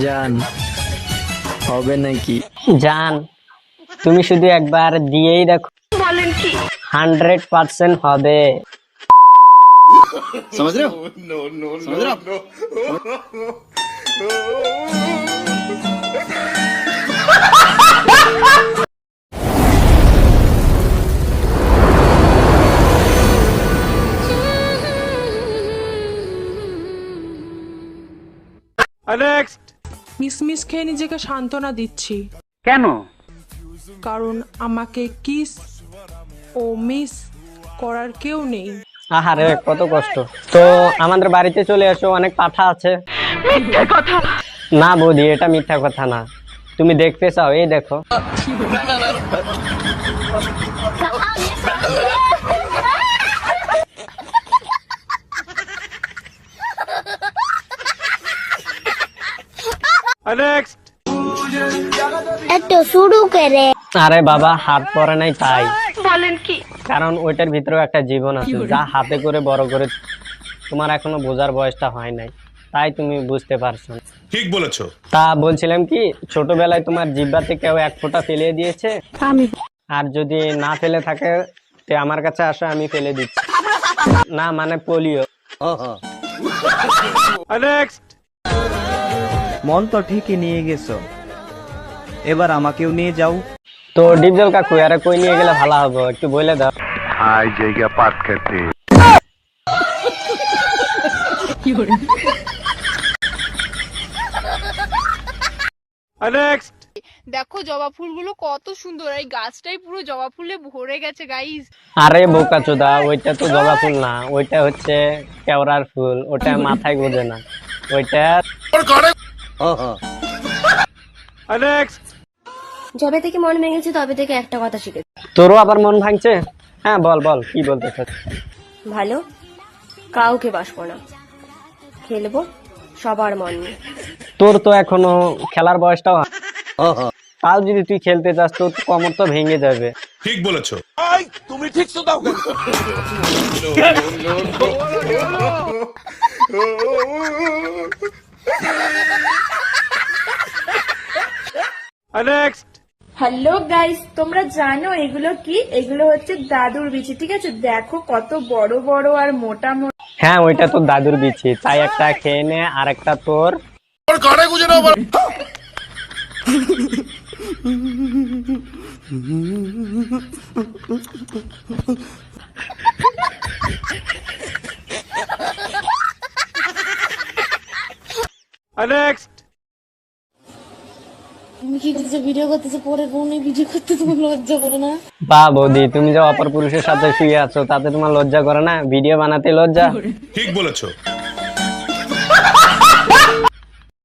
জান হবে নাকি জান তুমি শুধু একবার দিয়েই দেখো হান্ড্রেড পার্সেন্ট হবে समझ रहे हो समझ रहे हो आप? মিসমিস খেয়ে নিজেকে সান্ত্বনা দিচ্ছি। কেন? কারণ আমাকে কিস ও মিস করার কেউ নেই। আহারে কত কষ্ট। তো আমাদের বাড়িতে চলে এসো অনেক পাঠা আছে। না বৌদি এটা মিথ্যা কথা না। তুমি দেখতে চাও এই দেখো। একটু শুরু করে। আরে বাবা হাত পরে নাই তাই। বলেন কি? কারণ ওইটার ভিতরেও একটা জীবন আছে। যা হাতে করে বড় করে তোমার এখনও বোঝার বয়সটা হয় নাই। তাই তুমি বুঝতে পারছ ঠিক বলেছ। তা বলছিলাম কি ছোটবেলায় তোমার জিব্বাতে কেউ এক ফোঁটা ফেলে দিয়েছে? আমি। আর যদি না ফেলে থাকে তে আমার কাছে আসো আমি ফেলে দিচ্ছি। না মানে পোলিও। মন তো ঠিকই নিয়ে গেছো। এবার আমাকেও নিয়ে যাও। তো ডিপজল কাকু আরে কই নিয়ে গেলে ভালো হবে? একটু বলে দাও। হাই জায়গা পাস করতে দেখো জবা ফুলগুলো কত সুন্দর। এই গাছটাই পুরো জবা ফুলে ভরে গেছে গাইস আরে বোকা চোদা ওইটা তো জবা ফুল না। ওইটা হচ্ছে কেওড়ার ফুল। ওটা মাথায় গোজে না। ওইটা যবে থেকে মন ভেঙেছে তবে থেকে একটা কথা শিখে তোরও আবার মন ভাঙছে হ্যাঁ বল বল কি বলতে ভালো কাউকে বাসবো না খেলব সবার মন নিয়ে তোর তো এখনও খেলার বয়সটাও তাও যদি তুই খেলতে চাস তোর তো কমর তো ভেঙে যাবে ঠিক বলেছ হ্যালো গাইস তোমরা জানো এগুলো কি? এগুলো হচ্ছে দাদুর বিচি ঠিক আছে? দেখো কত বড় বড় আর মোটা মোটা হ্যাঁ ওইটা তো দাদুর বিছি তাই একটা খেয়ে নে আর একটা তোর। তুমি কি ভিডিও করতেছো পরের ফোনে ভিডিও করতে তোমার লজ্জা করে না? বা বৌদি তুমি যে অপর পুরুষের সাথে শুয়ে আছো তাতে তোমার লজ্জা করে না? ভিডিও বানাতে লজ্জা? ঠিক বলেছ।